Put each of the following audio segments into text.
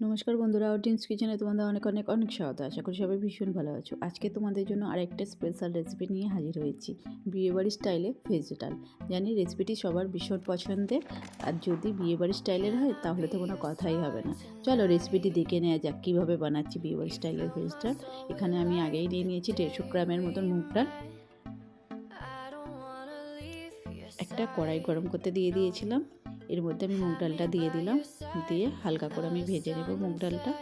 নমস্কার বন্ধুরা আউটিন্স কিচেনে তোমাদের অনেক অনেক অনেক স্বাগত। আশা করি সবাই ভীষণ ভালো আছো। আজকে তোমাদের জন্য আরেকটা স্পেশাল রেসিপি নিয়ে হাজির হয়েছি। বিয়েবাড়ি স্টাইলে ভেজ ডাল জানি রেসিপিটি সবার ভীষণ পছন্দের। আর যদি বিয়েবাড়ি স্টাইলের হয়, তাহলে তো কোনো কথাই হবে না। চলো রেসিপিটি দেখে নেওয়া যাক, কীভাবে বানাচ্ছি বিয়েবাড়ি স্টাইলের ভেজ ডাল এখানে আমি আগেই নিয়ে নিয়েছি দেড়শো গ্রামের মতন মুগ ডাল। একটা কড়াই গরম করতে দিয়ে দিয়েছিলাম। এর মধ্যে আমি মুগ ডালটা দিয়ে দিলাম। দিয়ে হালকা করে আমি ভেজে নেব মুগ ডালটা।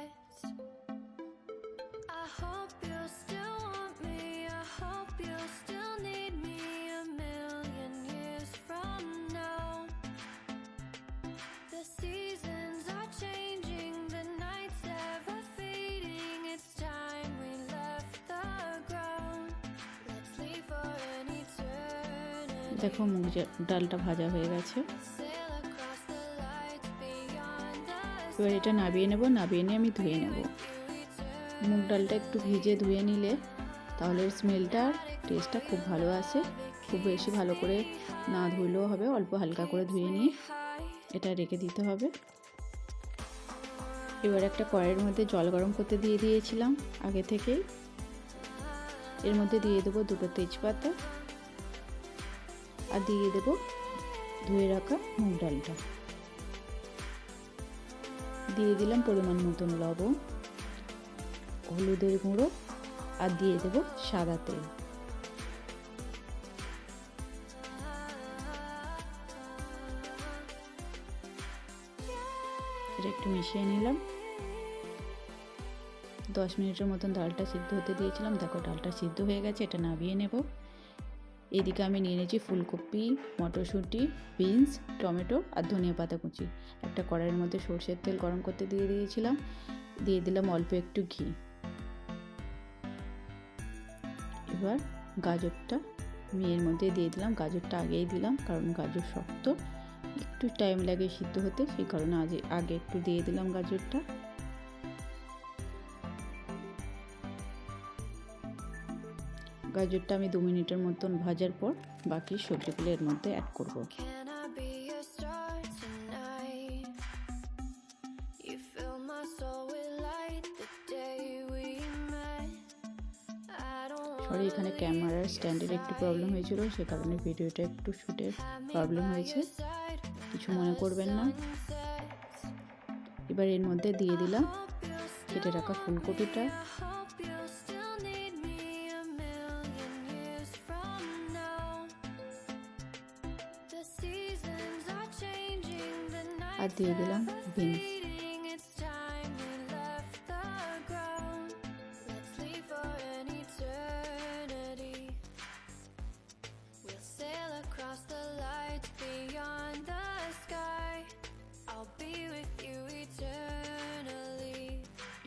দেখো মুগ ডালটা ভাজা হয়ে গেছে। এবার এটা নাবিয়ে নেব, নাবিয়ে নিয়ে আমি ধুয়ে নেব। মুগ ডালটা একটু ভিজে ধুয়ে নিলে তাহলে স্মেলটা টেস্টটা খুব ভালো আসে। খুব বেশি ভালো করে না ধুলেও হবে, অল্প হালকা করে ধুয়ে নিয়ে এটা রেখে দিতে হবে। এবার একটা কড়াইয়ের মধ্যে জল গরম করতে দিয়ে দিয়েছিলাম আগে থেকেই। এর মধ্যে দিয়ে দেবো দুটো তেজপাতা। আর দিয়ে দেবো ধুয়ে রাখা মুগ ডালটা। দিয়ে দিলাম পরিমাণ মতন লবণ, হলুদের গুঁড়ো আর দিয়ে দেবো সাদা তেল। একটু মিশিয়ে নিলাম। দশ মিনিটের মতন ডালটা সিদ্ধ হতে দিয়েছিলাম। দেখো ডালটা সিদ্ধ হয়ে গেছে, এটা নাবিয়ে নেব। এদিকে আমি নিয়ে নিয়েছি ফুলকপি, মটরশুঁটি, বিনস, টমেটো আর ধনিয়া পাতা কুচি। একটা কড়াইয়ের মধ্যে সর্ষের তেল গরম করতে দিয়ে দিয়েছিলাম। দিয়ে দিলাম অল্প একটু ঘি। এবার গাজরটা মেয়ের মধ্যে দিয়ে দিলাম। গাজরটা আগেই দিলাম, কারণ গাজর শক্ত। একটু টাইম লাগে সিদ্ধ হতে, সেই কারণে আজ আগে একটু দিয়ে দিলাম গাজরটা। গাজরটা আমি দু মিনিটের মতন ভাজার পর বাকি সবজিগুলো এর মধ্যে অ্যাড করব। সরি এখানে ক্যামেরার স্ট্যান্ডের একটু প্রবলেম হয়েছিল সে কারণে ভিডিওটা একটু শ্যুটের প্রবলেম হয়েছে। কিছু মনে করবেন না। এবার এর মধ্যে দিয়ে দিলাম কেটে রাখা ফুলকপিটা। আর দিয়ে দিলাম বিনস।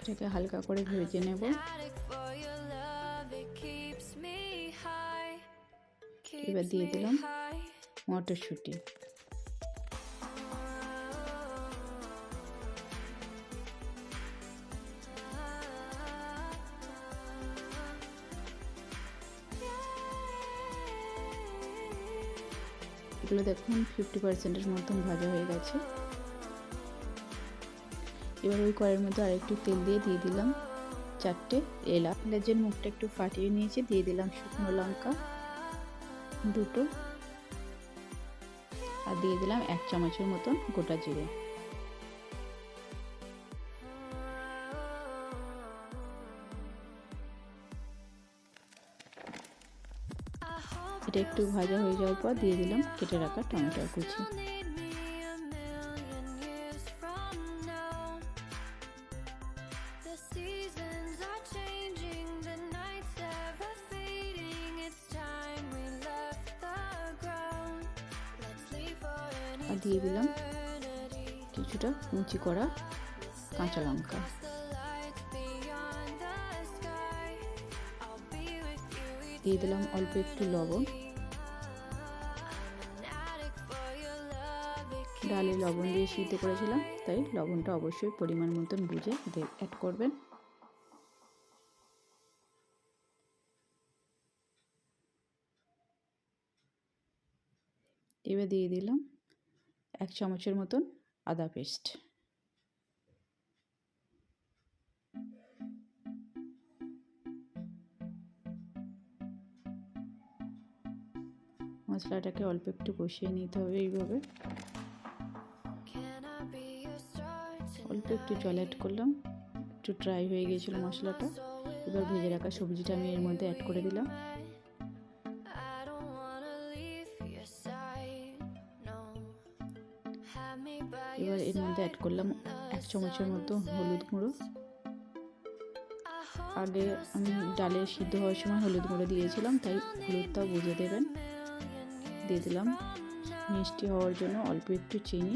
এটাকে হালকা করে ভেজে নেব। এবার দিয়ে দিলাম মটরশুঁটি। এগুলো দেখুন ফিফটি পার্সেন্টের মতন ভাজা হয়ে গেছে। এবার ওই কড়ের মধ্যে আরেকটু তেল দিয়ে দিয়ে দিলাম চারটে এলাচ। লেজের মুখটা একটু ফাটিয়ে নিয়েছি, দিয়ে দিলাম শুকনো লঙ্কা দুটো। আর দিয়ে দিলাম এক চামচের মতন গোটা জিরে। এটা একটু ভাজা হয়ে যাওয়ার পর দিয়ে দিলাম কেটে রাখা টমেটোর কুচি। আর দিয়ে দিলাম কিছুটা কুচি করা কাঁচা লঙ্কা। দিয়ে দিলাম অল্প একটু লবণ। ডালে লবণ দিয়ে সিদ্ধ করেছিলাম, তাই লবণটা অবশ্যই পরিমাণ মতন বুঝে অ্যাড করবেন। এবার দিয়ে দিলাম এক চামচের মতন আদা পেস্ট। মশলাটাকে অল্প একটু কষিয়ে নিতে হবে এইভাবে। অল্প একটু জল অ্যাড করলাম, একটু ড্রাই হয়ে গিয়েছিল মশলাটা। এবার ভেজে রাখা সবজিটা আমি এর মধ্যে অ্যাড করে দিলাম। এবার এর মধ্যে অ্যাড করলাম এক চামচের মতো হলুদ গুঁড়ো। আগে আমি ডালে সিদ্ধ হওয়ার সময় হলুদ গুঁড়ো দিয়েছিলাম, তাই হলুদটাও বুঝে দেবেন। দিয়ে দিলাম। মিষ্টি হওয়ার জন্য অল্প একটু চিনি।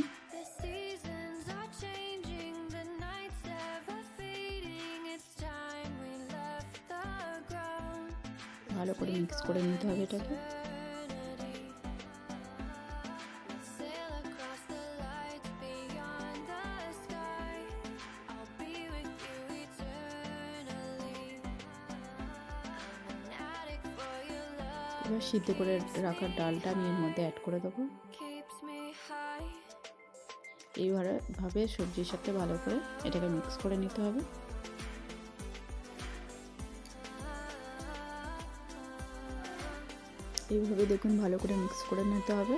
ভালো করে মিক্স করে নিতে হবে এটাকে। এবার সিদ্ধ করে রাখা ডালটা আমি এর মধ্যে অ্যাড করে দেবো। এইভাবে ভাবে সবজির সাথে ভালো করে এটাকে মিক্স করে নিতে হবে। এইভাবে দেখুন ভালো করে মিক্স করে নিতে হবে।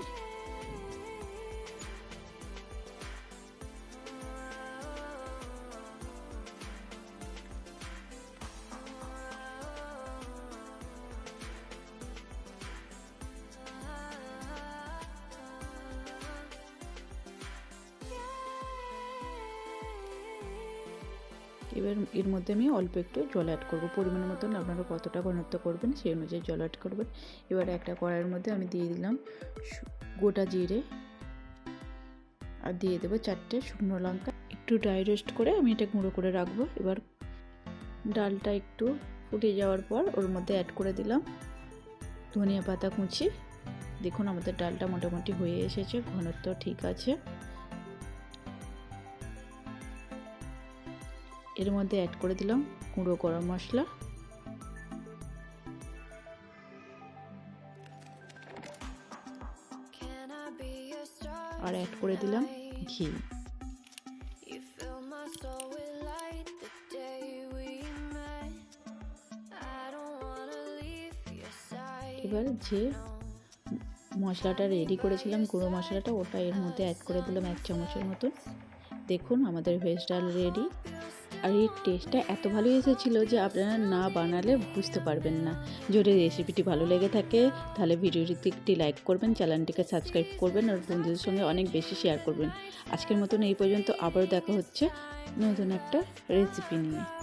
এবার এর মধ্যে আমি অল্প একটু জল অ্যাড করব। পরিমাণ মতন আপনারা কতটা ঘনত্ব করবেন সেই অনুযায়ী জল অ্যাড করবেন। এবার একটা কড়াইয়ের মধ্যে আমি দিয়ে দিলাম গোটা জিরে আর দিয়ে দেবো চারটে শুকনো লঙ্কা। একটু ড্রাই রোস্ট করে আমি এটা গুঁড়ো করে রাখব। এবার ডালটা একটু ফুটে যাওয়ার পর ওর মধ্যে অ্যাড করে দিলাম ধনিয়া পাতা কুচি। দেখুন আমাদের ডালটা মোটামুটি হয়ে এসেছে, ঘনত্ব ঠিক আছে। এর মধ্যে অ্যাড করে দিলাম গুঁড়ো গরম মশলা। আর অ্যাড করে দিলাম ঘি। এবার যে মশলাটা রেডি করেছিলাম, গুঁড়ো মশলাটা, ওটা এর মধ্যে অ্যাড করে দিলাম এক চামচের মতন। দেখুন, আমাদের ভেজ ডাল রেডি আর এই টেস্টটা এত ভালো এসেছিল যে আপনারা না বানালে বুঝতে পারবেন না। যদি রেসিপিটি ভালো লেগে থাকে, তাহলে ভিডিওটিতে একটি লাইক করবেন চ্যানেলটিকে সাবস্ক্রাইব করবেন আর বন্ধুদের সঙ্গে অনেক বেশি শেয়ার করবেন। আজকের মতন এই পর্যন্ত আবারও দেখা হচ্ছে নতুন একটা রেসিপি নিয়ে।